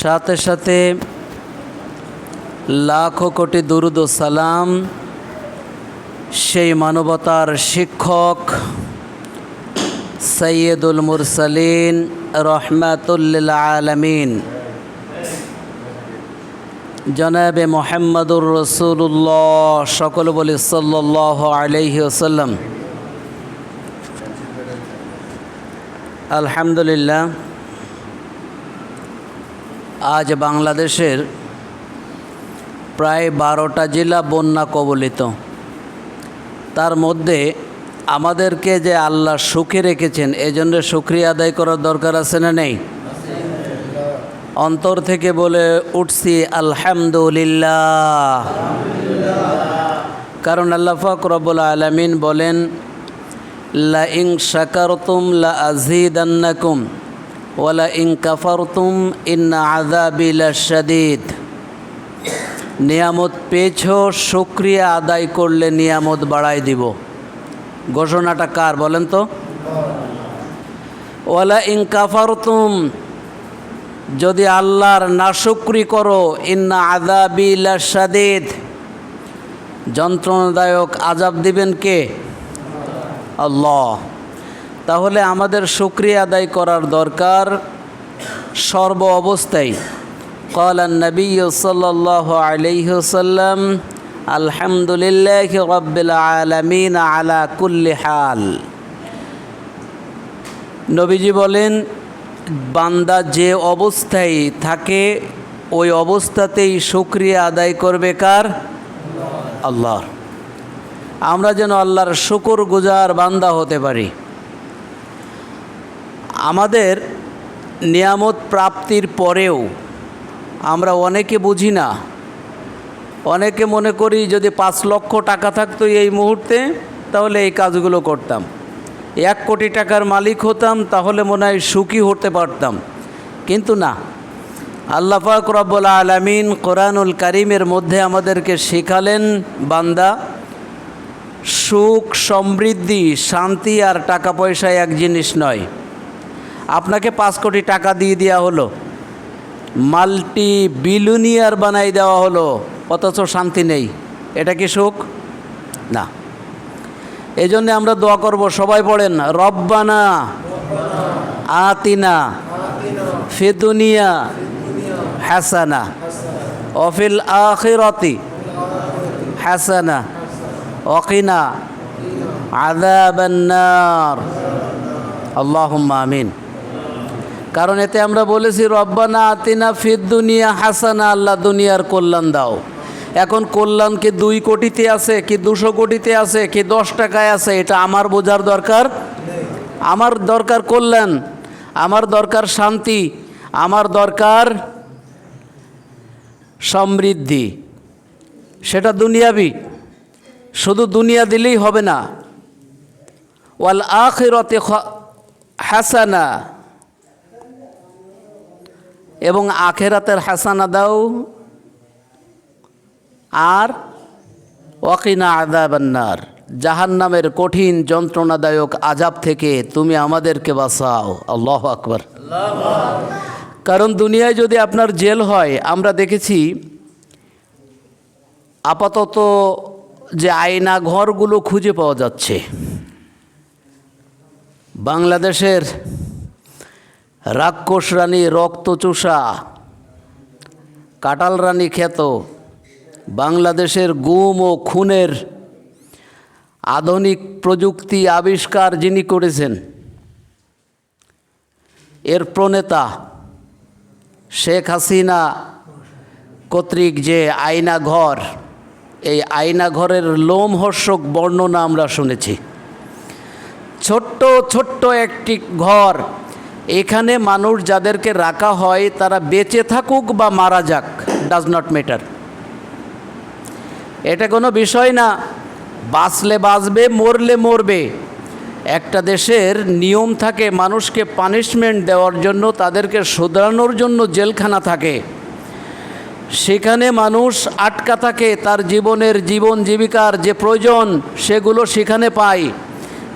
সাথে সাথে লাখো কোটি দুরুদ সালাম সেই মানবতার শিক্ষক সৈয়দুল মুরসালিন রহমাতুল্লিল আলমিন। জনাবে মোহাম্মদুর রসুল্লাহ সকল বলি সাল্লাহ আলহি ওসাল্লাম আলহামদুলিল্লাহ। আজ বাংলাদেশের প্রায় বারোটা জেলা বন্যা কবলিত। তার মধ্যে আমাদেরকে যে আল্লাহ সুখে রেখেছেন, এজন্য সুক্রিয়া আদায় করার দরকার আছে না নেই? অন্তর থেকে বলে উঠছি, আলহামদুলিল্লাহ। কারণ আল্লাহ ফাক রব্বুল আলমিন বলেন লা ইং শাকারতুম লা আজিদান্নাকুম ওয়ালা ইং কাফারতুম ইন্না নিয়ামত পেয়েছ, শুক্রিয়া আদায় করলে নিয়ামত বাড়াই দিব। ঘোষণাটা কার বলেন তো? ওয়ালা ইং কাফারতুম, যদি আল্লাহর নাশুক্রি করো, ইন্না আদাবি লাশাদীদ যন্ত্রণাদায়ক আজাব দিবেন কে? আল্লাহ। তাহলে আমাদের শুক্রিয়া আদায় করার দরকার সর্ব অবস্থায় قال النبي صلى الله عليه وسلم الحمد لله رب العالمين على كل حال নবীজি বলেন বান্দা যে অবস্থায় থাকে ওই অবস্থাতেই শুক্রিয়া আদায় করবে কার আল্লাহর আমরা যেন আল্লাহর শুকর গুজার বান্দা হতে পারি আমাদের নিয়ামত প্রাপ্তির পরেও আমরা অনেকে বুঝি না। অনেকে মনে করি যদি পাঁচ লক্ষ টাকা থাকতো এই মুহূর্তে, তাহলে এই কাজগুলো করতাম। এক কোটি টাকার মালিক হতাম, তাহলে মনে হয় সুখী হতে পারতাম। কিন্তু না। আল্লাহ পাক রব্বুল আলমিন কোরআনুল কারিমের মধ্যে আমাদেরকে শেখালেন, বান্দা, সুখ, সমৃদ্ধি, শান্তি আর টাকা পয়সা এক জিনিস নয়। আপনাকে পাঁচ কোটি টাকা দিয়ে দেওয়া হলো। মাল্টি বিলুনিয়ার বানাই দেওয়া হলো, অথচ শান্তি নেই। এটা কি সুখ? না। এই জন্যে আমরা দোয়া করব, সবাই পড়েন, রব্বানা আতিনা ফেদুনিয়া হাসানা অফিল আখিরতি হাসানা অকিনা আদাবান্নার আল্লাহুম্মা আমিন। কারণ এতে আমরা বলেছি, রব্বানা আতিনা ফির দুনিয়া হাসানা, আল্লাহ দুনিয়ার কল্যাণ দাও। এখন কল্যাণ কি দুই কোটিতে আছে, কি দুশো কোটিতে আছে, কি দশ টাকায় আছে, এটা আমার বোঝার দরকার? আমার দরকার কল্যাণ, আমার দরকার শান্তি, আমার দরকার সমৃদ্ধি। সেটা দুনিয়াবি, শুধু দুনিয়া দিলেই হবে না। ওয়াল আখিরতে হাসানা। এবং আখেরাতের হাসানা দাও। আর ওয়াকিনা আদাবান্নার জাহান নামের কঠিন যন্ত্রণাদায়ক আজাব থেকে তুমি আমাদেরকে বাঁচাও। আল্লাহ আকবর। কারণ দুনিয়ায় যদি আপনার জেল হয়, আমরা দেখেছি আপাতত যে আয়না ঘরগুলো খুঁজে পাওয়া যাচ্ছে। বাংলাদেশের রাক্ষস রানী রক্তচোষা কাটাল রানী খ্যাত, বাংলাদেশের গুম ও খুনের আধুনিক প্রযুক্তি আবিষ্কার যিনি করেছেন, এর প্রণেতা শেখ হাসিনা কর্তৃক যে আয়না ঘর এই আয়না ঘরের লোমহর্ষক বর্ণনা আমরা শুনেছি। ছোট্ট ছোট্ট একটি ঘর এখানে মানুষ যাদেরকে রাখা হয়, তারা বেঁচে থাকুক বা মারা যাক ডাজ নট ম্যাটার এটা কোনো বিষয় না। বাঁচলে বাঁচবে, মরলে মরবে। একটা দেশের নিয়ম থাকে, মানুষকে পানিশমেন্ট দেওয়ার জন্য, তাদেরকে শুধরানোর জন্য জেলখানা থাকে। সেখানে মানুষ আটকা থাকে, তার জীবনের জীবন জীবিকার যে প্রয়োজন, সেগুলো সেখানে পায়।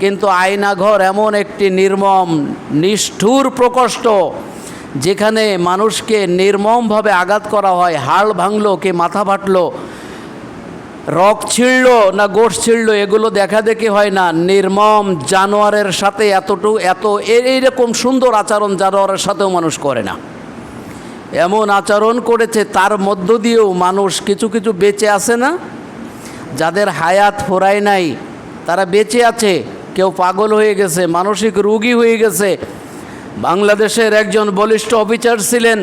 কিন্তু আয়নাঘর এমন একটি নির্মম, নিষ্ঠুর প্রকোষ্ঠ, যেখানে মানুষকে নির্মমভাবে আঘাত করা হয়, হাড় ভাঙলো কে মাথা ফাটলো রক ছিঁড়ল না গোশ ছিঁড়ল, এগুলো দেখা দেখি হয় না। নির্মম জানোয়ারের সাথে এতটুকু এত এইরকম সুন্দর আচরণ জানোয়ারের সাথেও মানুষ করে না। এমন আচরণ করেছে, তার মধ্য দিয়েও মানুষ কিছু কিছু বেঁচে আছে না? যাদের হায়াত ফোরায় নাই, তারা বেঁচে আছে। কেউ পাগল হয়ে গেছে, মানসিক রোগী হয়ে গেছে। বাংলাদেশের একজন বলিষ্ঠ অফিসার ছিলেন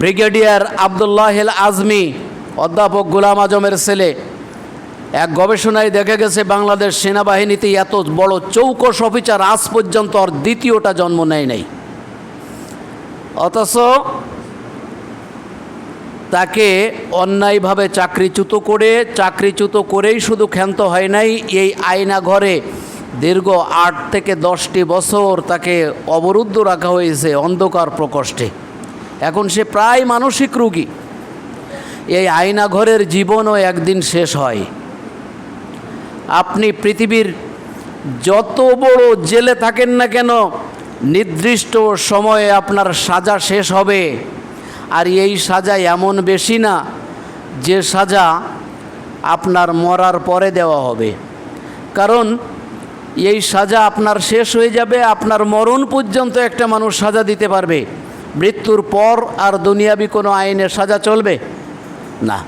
ব্রিগেডিয়ার আবদুল্লাহ আজমি, অধ্যাপক গোলাম আজমের ছেলে। এক গবেষণায় দেখা গেছে, বাংলাদেশ সেনাবাহিনীতে এত বড় চৌকস অফিসার আজ পর্যন্ত আর দ্বিতীয়টা জন্ম নেয় নাই। অথচ তাকে অন্যায়ভাবে চাকরিচ্যুত করে, চাকরিচ্যুত করেই শুধু ক্ষান্ত হয় নাই, এই আয়না ঘরে দীর্ঘ আট থেকে দশটি বছর তাকে অবরুদ্ধ রাখা হয়েছে অন্ধকার প্রকোষ্ঠে। এখন সে প্রায় মানসিক রোগী। এই আয়না ঘরের জীবনও একদিন শেষ হয়। আপনি পৃথিবীর যত বড় জেলে থাকেন না কেন, নির্দিষ্ট সময়ে আপনার সাজা শেষ হবে। আর এই সাজা এমন বেশি না যে সাজা আপনার মরার পরে দেওয়া হবে। কারণ এই সাজা আপনার শেষ হয়ে যাবে, আপনার মরণ পর্যন্ত একটা মানুষ সাজা দিতে পারবে। মৃত্যুর পর আর দুনিয়াবি কোনো আইনে সাজা চলবে? না।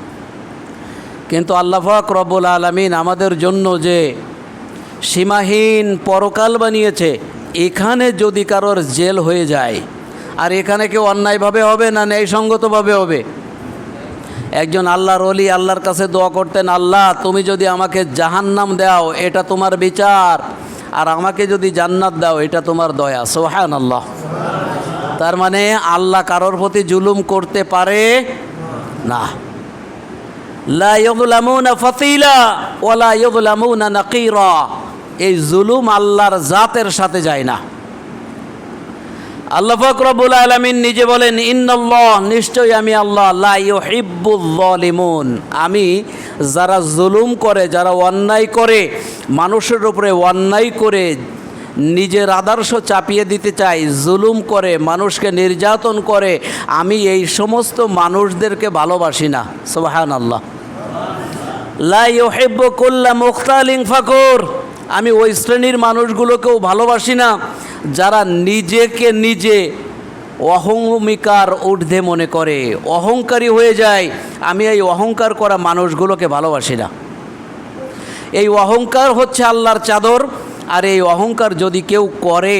কিন্তু আল্লাহাক রব্বুল আলমিন আমাদের জন্য যে সীমাহীন পরকাল বানিয়েছে, এখানে যদি কারোর জেল হয়ে যায় আর এখানে কেউ অন্যায়ভাবে হবে না ন্যায়সঙ্গতভাবে হবে? একজন আল্লাহর অলি আল্লাহর কাছে দোয়া করতেন, আল্লাহ, তুমি যদি আমাকে জাহান্নাম দাও, এটা তোমার বিচার। আর আমাকে যদি জান্নাত দাও, এটা তোমার দয়া। সোহান আল্লাহ তার মানে আল্লাহ কারোর প্রতি জুলুম করতে পারে না। এই জুলুম আল্লাহর জাতের সাথে যায় না। আল্লাহ ফকরবুল আলমিন নিজে বলেন, ইন্নল্লাহ, নিশ্চয়ই আমি আল্লাহ, লা ইউহিব্বুল জালিমুন আমি যারা জুলুম করে, যারা অন্যায় করে, মানুষের উপরে অন্যায় করে নিজের আদর্শ চাপিয়ে দিতে চাই, জুলুম করে, মানুষকে নির্যাতন করে, আমি এই সমস্ত মানুষদেরকে ভালোবাসি না। সোহান আল্লাহ লা ইউহিব্বু কুল্লা মুখতালিং ফাকুর। আমি ওই শ্রেণির মানুষগুলোকেও ভালোবাসি না, যারা নিজেকে নিজে অহমিকার ঊর্ধ্বে মনে করে। অহংকারী হয়ে যায়, আমি এই অহংকার করা মানুষগুলোকে ভালোবাসি না। এই অহংকার হচ্ছে আল্লাহর চাদর, আর এই অহংকার যদি কেউ করে,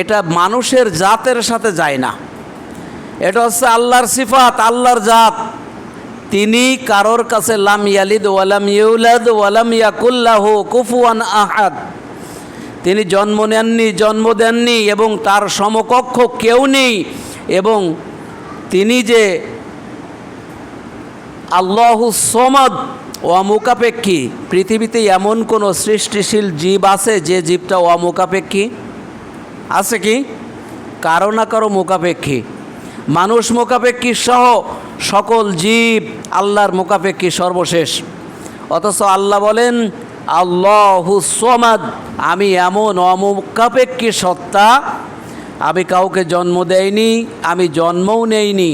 এটা মানুষের জাতের সাথে যায় না। এটা হচ্ছে আল্লাহর সিফাত, আল্লাহর জাত। তিনি কারোর কাছে লাম ইয়ালিদ ওয়ালাম ইউলাদ ওয়ালাম ইয়াকুল্লাহ কুফুয়ান আহাদ। তিনি জন্ম নেননি, জন্ম দেননি এবং তার সমকক্ষ কেউ নেই এবং তিনি যে আল্লাহু সমাদ অমুকাপেক্ষী পৃথিবীতে এমন কোনো সৃষ্টিশীল জীব আছে যে জীবটা অমুকাপেক্ষী আছে কি? কারও না কারও মোকাপেক্ষী মানুষ মোকাপেক্ষী সহ সকল জীব আল্লাহর মোকাপেক্ষী সর্বশেষ। অথচ আল্লাহ বলেন, আল্লাহু সমাদ আমি এমন অমুকাপেক্ষী সত্তা, আমি কাউকে জন্ম দেয়নি আমি জন্মও নেইনি।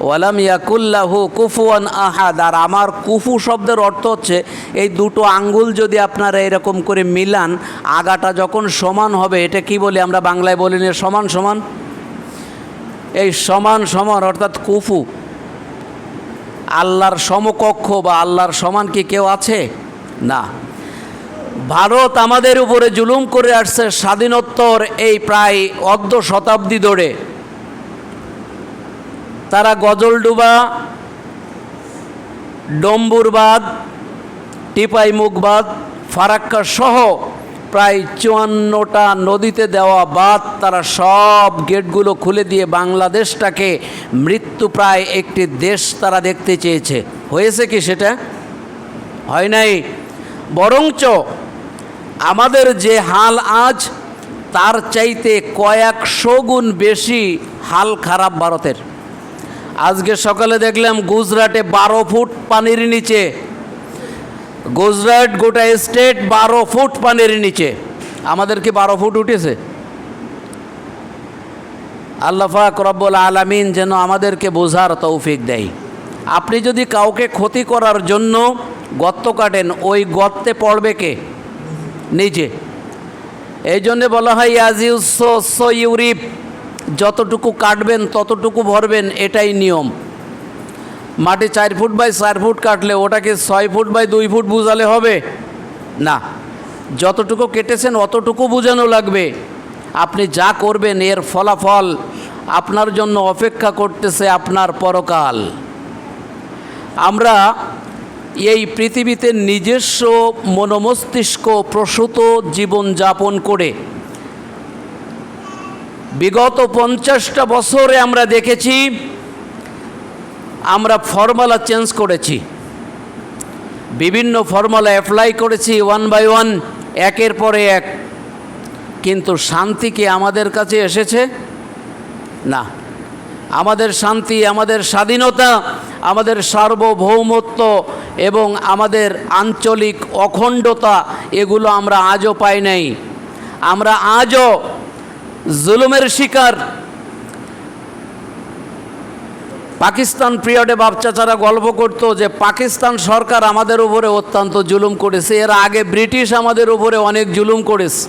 ওয়ালাম ইয়াকুল্লাহু কুফুয়ান আহাদ। আর আমার কুফু শব্দের অর্থ হচ্ছে, এই দুটো আঙ্গুল যদি আপনারা এরকম করে মিলান, আগাটা যখন সমান হবে, এটা কি বলি আমরা বাংলায় বলি না, সমান সমান? এই সমান সমান অর্থাৎ কুফু। আল্লাহর সমকক্ষ বা আল্লাহর সমান কি কেউ আছে? না। ভারত আমাদের উপরে জুলুম করে আসছে স্বাধীনোত্তর এই প্রায় অর্ধ শতাব্দী ধরে। তারা গজলডুবা, ডম্বুরবাদ টিপাই মুখবাদ ফারাক্কা সহ প্রায় চুয়ান্নটা নদীতে দেওয়া বাদ তারা সব গেটগুলো খুলে দিয়ে বাংলাদেশটাকে মৃত্যু প্রায় একটি দেশ তারা দেখতে চেয়েছে। হয়েছে কি সেটা? হয় নাই? বরঞ্চ আমাদের যে হাল আজ, তার চাইতে কয়েকশো গুণ বেশি হাল খারাপ ভারতের। আজকে সকালে দেখলাম গুজরাটে বারো ফুট পানির নিচে গুজরাট গোটা স্টেট বারো ফুট পানির নিচে। আমাদের কি বারো ফুট উঠেছে? আল্লাহাক রব্বুল আলমিন যেন আমাদেরকে বোঝার তৌফিক দেয়। আপনি যদি কাউকে ক্ষতি করার জন্য গর্ত কাটেন, ওই গর্তে পড়বে কে? নিজে এই জন্যে বলা হয়, ইয়াজিউস ইউরিপ। যতটুকু কাটবেন, ততটুকু ভরবেন, এটাই নিয়ম। মাটি চার ফুট বাই চার ফুট কাটলে ওটাকে ছয় ফুট বাই দুই ফুট বুঝালে হবে? না। যতটুকু কেটেছেন অতটুকু বোঝানো লাগবে। আপনি যা করবেন, এর ফলাফল আপনার জন্য অপেক্ষা করতেছে আপনার পরকাল। আমরা এই পৃথিবীতে নিজস্ব মনোমস্তিষ্ক প্রসূত জীবনযাপন করে বিগত পঞ্চাশটা বছরে আমরা দেখেছি আমরা ফর্মুলা চেঞ্জ করেছি। বিভিন্ন ফর্মুলা অ্যাপ্লাই করেছি ওয়ান বাই ওয়ান একের পরে এক। কিন্তু শান্তি কি আমাদের কাছে এসেছে? না। আমাদের শান্তি, আমাদের স্বাধীনতা, আমাদের সার্বভৌমত্ব এবং আমাদের আঞ্চলিক অখণ্ডতা, এগুলো আমরা আজও পাই নাই। আমরা আজও জুলুমের শিকার। পাকিস্তান পিরিয়ডে বাপচাচারা গল্প করতো যে পাকিস্তান সরকার আমাদের উপরে অত্যন্ত জুলুম করেছে। এর আগে ব্রিটিশ আমাদের উপরে অনেক জুলুম করেছে।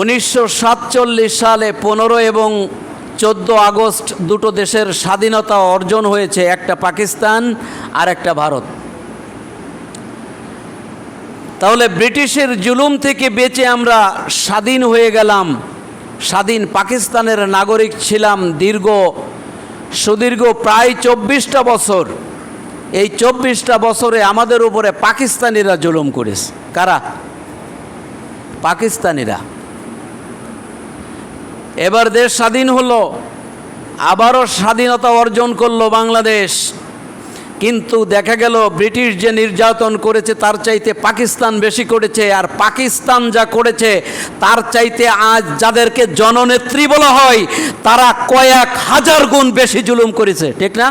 উনিশশো সাতচল্লিশ সালে পনেরো এবং চোদ্দ আগস্ট দুটো দেশের স্বাধীনতা অর্জন হয়েছে, একটা পাকিস্তান আর একটা ভারত। তাহলে ব্রিটিশের জুলুম থেকে বেঁচে আমরা স্বাধীন হয়ে গেলাম। স্বাধীন পাকিস্তানের নাগরিক ছিলাম দীর্ঘ সুদীর্ঘ প্রায় চব্বিশটা বছর, এই চব্বিশটা বছরে আমাদের উপরে পাকিস্তানিরা জুলুম করেছে। কারা? পাকিস্তানিরা। এবার দেশ স্বাধীন হলো, আবারও স্বাধীনতা অর্জন করল বাংলাদেশ। কিন্তু দেখা গেল ব্রিটিশ যে নির্যাতন করেছে, তার চাইতে পাকিস্তান বেশি করেছে। আর পাকিস্তান যা করেছে, তার চাইতে আজ যাদেরকে জননেত্রী বলা হয়, তারা কয়েক হাজার গুণ বেশি জুলুম করেছে। ঠিক না?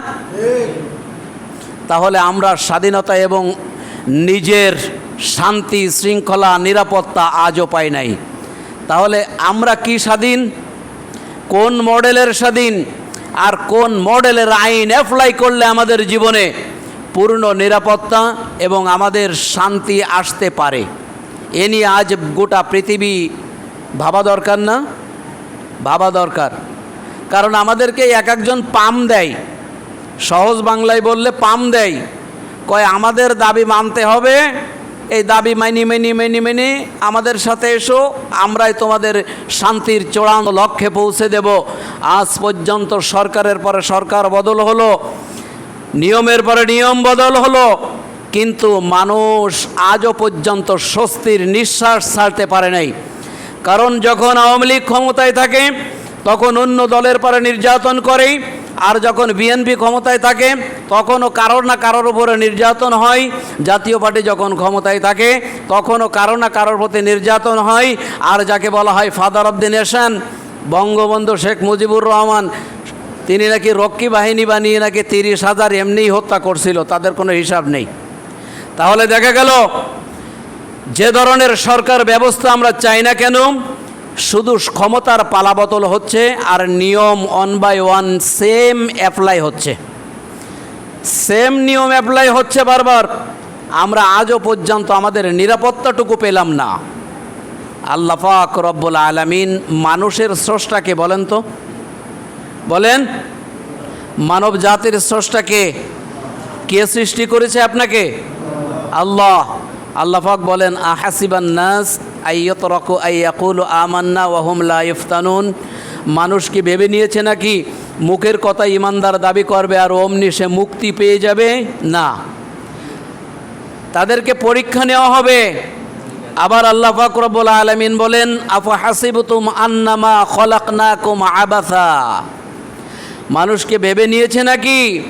তাহলে আমরা স্বাধীনতা এবং নিজের শান্তি, শৃঙ্খলা, নিরাপত্তা আজও পাই নাই। তাহলে আমরা কি স্বাধীন? কোন মডেলের স্বাধীন? আর কোন মডেলের আইন অ্যাপ্লাই করলে আমাদের জীবনে পূর্ণ নিরাপত্তা এবং আমাদের শান্তি আসতে পারে? এ নিয়ে আজ গোটা পৃথিবী ভাবা দরকার না? ভাবা দরকার। কারণ আমাদেরকে এক একজন পাম দেয়। সহজ বাংলায় বললে পাম দেয়। কয়, আমাদের দাবি মানতে হবে এই দাবি মাইনি মেনি মেনি মেনি আমাদের সাথে এসো, আমরাই তোমাদের শান্তির চূড়ান্ত লক্ষ্যে পৌঁছে দেব। আজ পর্যন্ত সরকারের পরে সরকার বদল হলো, নিয়মের পরে নিয়ম বদল হলো, কিন্তু মানুষ আজও পর্যন্ত স্বস্তির নিঃশ্বাস ছাড়তে পারে নাই। কারণ যখন আওয়ামী লীগ ক্ষমতায় থাকে, তখন অন্য দলের পরে নির্যাতন করে আর যখন বিএনপি ক্ষমতায় থাকে, তখনও কারোর না কারোর উপরে নির্যাতন হয়। জাতীয় পার্টি যখন ক্ষমতায় থাকে, তখনও কারও না কারোর প্রতি নির্যাতন হয়। আর যাকে বলা হয় father of the nation Bangabandhu Sheikh Mujibur Rahman, তিনি নাকি রক্ষী বাহিনী বানিয়ে নাকি তিরিশ হাজার এমনিই হত্যা করছিল, তাদের কোনো হিসাব নেই। তাহলে দেখা গেল, যে ধরনের সরকার ব্যবস্থা আমরা চাই না কেন শুধু ক্ষমতার পালাবদল হচ্ছে আর নিয়ম one by one same apply হচ্ছে। সেম নিয়ম অ্যাপ্লাই হচ্ছে বারবার। আমরা আজও পর্যন্ত আমাদের নিরাপত্তাটুকু পেলাম না। আল্লাপাক রব্বুল আলমিন মানুষের স্রষ্টাকে বলেন তো? বলেন, মানব জাতির স্রষ্টাকে কে সৃষ্টি করেছে আপনাকে? আল্লাহ। আল্লাহাক বলেন, আহাসিবান নাস আইয়ত রক আইয়াকুল মানুষ কি ভেবে নিয়েছে নাকি মুখের কথা ইমানদার দাবি করবে আর অমনি সে মুক্তি পেয়ে যাবে? না। তাদেরকে পরীক্ষা নেওয়া হবে। আবার আল্লাহ ফাকরবুল আলমিন বলেন, আফা হাসিবতুম আন্নামা খলাকনাকুম আবাসা? মানুষকে ভেবে নিয়েছে নাকি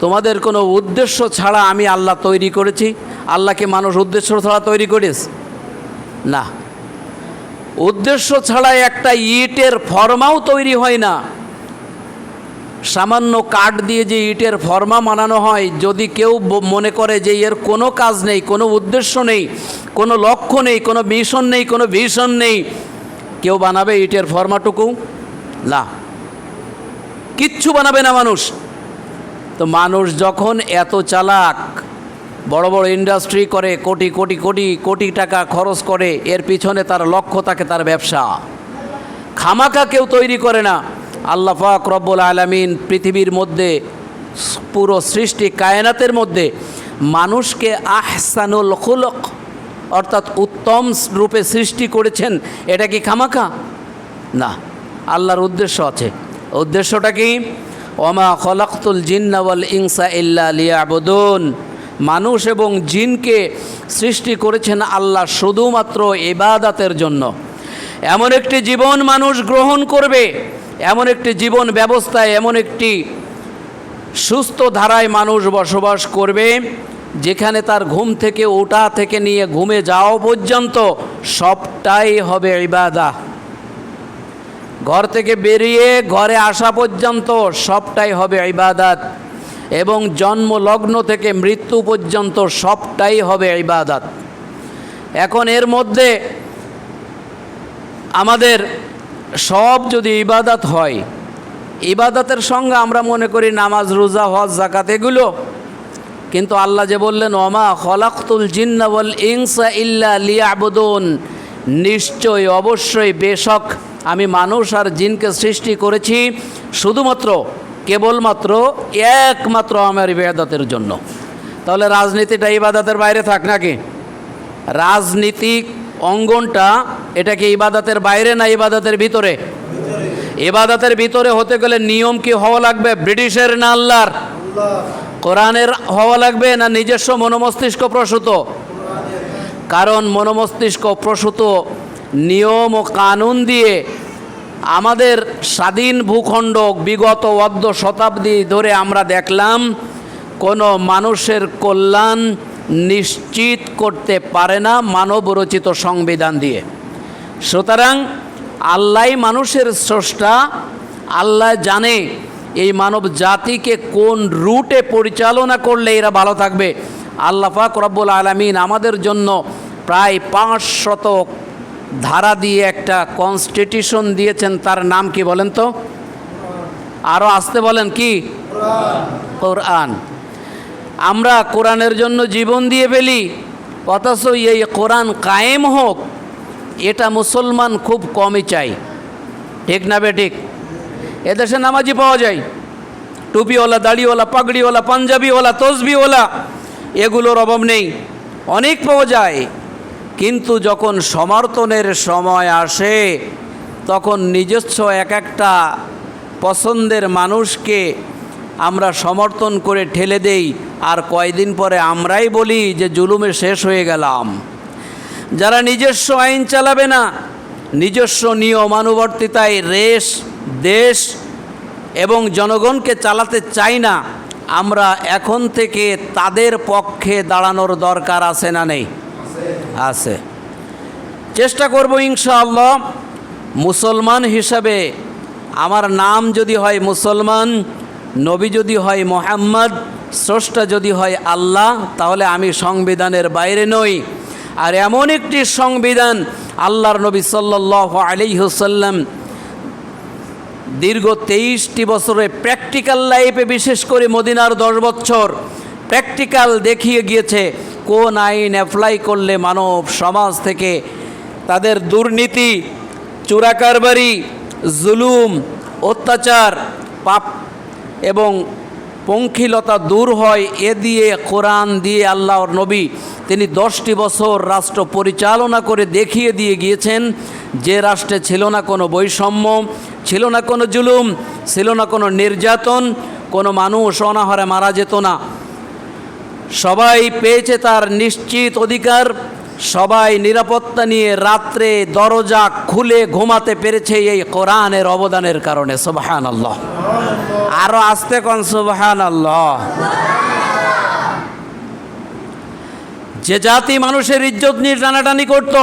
তোমাদের কোনো উদ্দেশ্য ছাড়া আমি আল্লাহ তৈরি করেছি? আল্লাহকে মানুষ উদ্দেশ্য ছাড়া তৈরি করিস না। উদ্দেশ্য ছাড়া একটা ইটের ফর্মাও তৈরি হয় না। সামান্য কাঠ দিয়ে যে ইটের ফর্মা বানানো হয়, যদি কেউ মনে করে যে এর কোনো কাজ নেই, কোনো উদ্দেশ্য নেই, কোনো লক্ষ্য নেই, কোনো মিশন নেই, কোনো ভিশন নেই, কেউ বানাবে ইটের ফর্মাটুকু? না। কিচ্ছু বানাবে না মানুষ। তো মানুষ যখন এত চালাক বড় বড় ইন্ডাস্ট্রি করে, কোটি কোটি কোটি কোটি টাকা খরচ করে, এর পিছনে তার লক্ষ্য থাকে তার ব্যবসা। খামাকা কেউ তৈরি করে না। আল্লাহ পাক রব্বুল আলমিন পৃথিবীর মধ্যে, পুরো সৃষ্টি কায়নাতের মধ্যে মানুষকে আহসানুল খুলক, অর্থাৎ উত্তম রূপে সৃষ্টি করেছেন। এটা কি খামাকা না, আল্লাহর উদ্দেশ্য আছে। উদ্দেশ্যটা কি? ওমা খলাক্তুল জিন্নাওয়াল ইনসা ইল্লা লিয়াবুদুন। মানুষ এবং জিনকে সৃষ্টি করেছেন আল্লাহ শুধুমাত্র ইবাদাতের জন্য। এমন একটি জীবন মানুষ গ্রহণ করবে, এমন একটি জীবন ব্যবস্থায়, এমন একটি সুস্থ ধারায় মানুষ বসবাস করবে, যেখানে তার ঘুম থেকে ওঠা থেকে নিয়ে ঘুমে যাওয়া পর্যন্ত সবটাই হবে ইবাদা। ঘর থেকে বেরিয়ে ঘরে আসা পর্যন্ত সবটাই হবে ইবাদাত। এবং জন্ম লগ্ন থেকে মৃত্যু পর্যন্ত সবটাই হবে ইবাদাত। এখন এর মধ্যে আমাদের সব যদি ইবাদাত হয়, ইবাদাতের সঙ্গে আমরা মনে করি নামাজ, রোজা, হজ জাকাত এগুলো, কিন্তু আল্লাহ যে বললেন, ওমা খলাক্তুল জিন্নাবল ইনসা ইল্লা লিয়াবুদুন। নিশ্চয়, অবশ্যই, বেশক, আমি মানুষ আর জিনকে সৃষ্টি করেছি শুধুমাত্র কেবলমাত্র একমাত্র আমার ইবাদতের জন্য। তাহলে রাজনীতিটা ইবাদতের বাইরে থাক নাকি? রাজনীতিক অঙ্গনটা এটা কি ইবাদতের বাইরে না ইবাদতের ভিতরে? ইবাদতের ভিতরে হতে গেলে নিয়ম কি হওয়া লাগবে? ব্রিটিশের না আল্লাহর? কোরআনের হওয়া লাগবে না নিজস্ব মনোমস্তিষ্ক প্রসূত? কারণ মনোমস্তিষ্ক প্রসূত নিয়ম ও কানুন দিয়ে আমাদের স্বাধীন ভূখণ্ড বিগত অর্ধ শতাব্দী ধরে আমরা দেখলাম, কোনো মানুষের কল্যাণ নিশ্চিত করতে পারে না মানব রচিত সংবিধান দিয়ে। সুতরাং আল্লাহ মানুষের স্রষ্টা, আল্লাহ জানে এই মানব জাতিকে কোন রুটে পরিচালনা করলে এরা ভালো থাকবে। আল্লাহ পাক আলমিন আমাদের জন্য প্রায় পাঁচ শতক ধারা দিয়ে একটা কনস্টিটিউশন দিয়েছেন, তার নাম কি বলেন তো? আরও আসতে বলেন কি? কোরআন। আমরা কোরআনের জন্য জীবন দিয়ে ফেলি, অথচ এই কোরআন কায়েম হোক, এটা মুসলমান খুব কমই চাই ঠিক না বে ঠিক? এদেশে নামাজি পাওয়া যায়। টুপিওয়ালা, দাড়িওয়ালা, পাগড়িওয়ালা, পাঞ্জাবিওয়ালা, তসবিওয়ালা, এগুলোর অভাব নেই। অনেক পাওয়া যায়। কিন্তু যখন সমর্থনের সময় আসে, তখন নিজস্ব এক একটা পছন্দের মানুষকে আমরা সমর্থন করে ঠেলে দেই। আর কয়দিন পরে আমরাই বলি যে জুলুমে শেষ হয়ে গেলাম। যারা নিজস্ব আইন চালাবে না, নিজস্ব নিয়মানুবর্তিতায় রেশ, দেশ এবং জনগণকে চালাতে চাই না, আমরা এখন থেকে তাদের পক্ষে দাঁড়ানোর দরকার আছে না নেই। আছে। চেষ্টা করব ইনশাআল্লাহ মুসলমান হিসাবে আমার নাম যদি হয় মুসলমান, নবী যদি হয় মোহাম্মদ, স্রষ্টা যদি হয় আল্লাহ, তাহলে আমি সংবিধানের বাইরে নই। আর এমন একটি সংবিধান আল্লাহর নবী সাল্লাহ আলিহসাল্লাম দীর্ঘ তেইশটি বছরে প্র্যাকটিক্যাল লাইফে, বিশেষ করে মদিনার দশ বছর প্র্যাকটিক্যাল দেখিয়ে গিয়েছে। কোন আইন অ্যাপ্লাই করলে মানব সমাজ থেকে তাদের দুর্নীতি, চোরাকারবারি, জুলুম, অত্যাচার, পাপ এবং পঙ্খিলতা দূর হয়, এ দিয়ে কোরআন দিয়ে আল্লাহর নবী তিনি দশটি বছর রাষ্ট্র পরিচালনা করে দেখিয়ে দিয়ে গিয়েছেন, যে রাষ্ট্রে ছিল না কোনো বৈষম্য, ছিল না কোনো জুলুম, ছিল না কোনো নির্যাতন, কোনো মানুষ অনাহারে মারা যেত না। সবাই পেয়েছে তার নিশ্চিত অধিকার, সবাই নিরাপত্তা নিয়ে রাত্রে দরজা খুলে ঘুমাতে পেরেছে এই কোরআনের অবদানের কারণে সুবাহান আল্লাহ আরও আসতে কন সুবাহান আল্লাহ যে জাতি মানুষের ইজ্জত নিয়ে টানাটানি করত,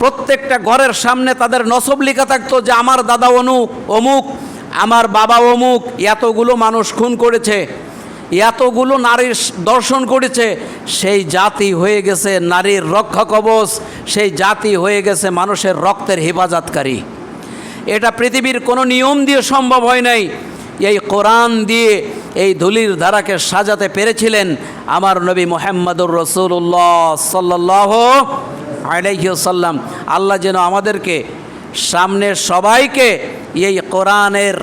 প্রত্যেকটা ঘরের সামনে তাদের নসব লেখা থাকতো যে, আমার দাদা অনুক অমুক, আমার বাবা অমুক, এতগুলো মানুষ খুন করেছে। এতগুলো নারীর দর্শন করেছে, সেই জাতি হয়ে গেছে নারীর রক্ষা কবচ, সেই জাতি হয়ে গেছে মানুষের রক্তের হেফাজতকারী। এটা পৃথিবীর কোনো নিয়ম দিয়ে সম্ভব হয় নাই। এই কোরআন দিয়ে এই ধুলির ধারাকে সাজাতে পেরেছিলেন আমার নবী মোহাম্মদুর রসুল্লাহ সাল্লাহ আলাইসাল্লাম আল্লাহ যেন আমাদেরকে, সামনের সবাইকে এই কোরআনের,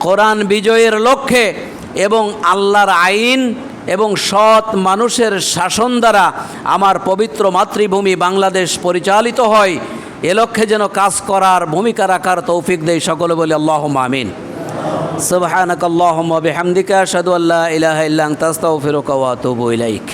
কোরআন বিজয়ের লক্ষ্যে এবং আল্লাহর আইন এবং সৎ মানুষের শাসন দ্বারা আমার পবিত্র মাতৃভূমি বাংলাদেশ পরিচালিত হয়। এ লক্ষ্যে যেন কাজ করার ভূমিকা রাখার তৌফিক দেয় সকলে বলে আল্লাহ মামিন সুবহানাক আল্লাহুম্মা বিহামদিকা, আশহাদু আল্লা ইলাহা ইল্লা আনতা, আস্তাগফিরুকা ওয়া ইলাইক।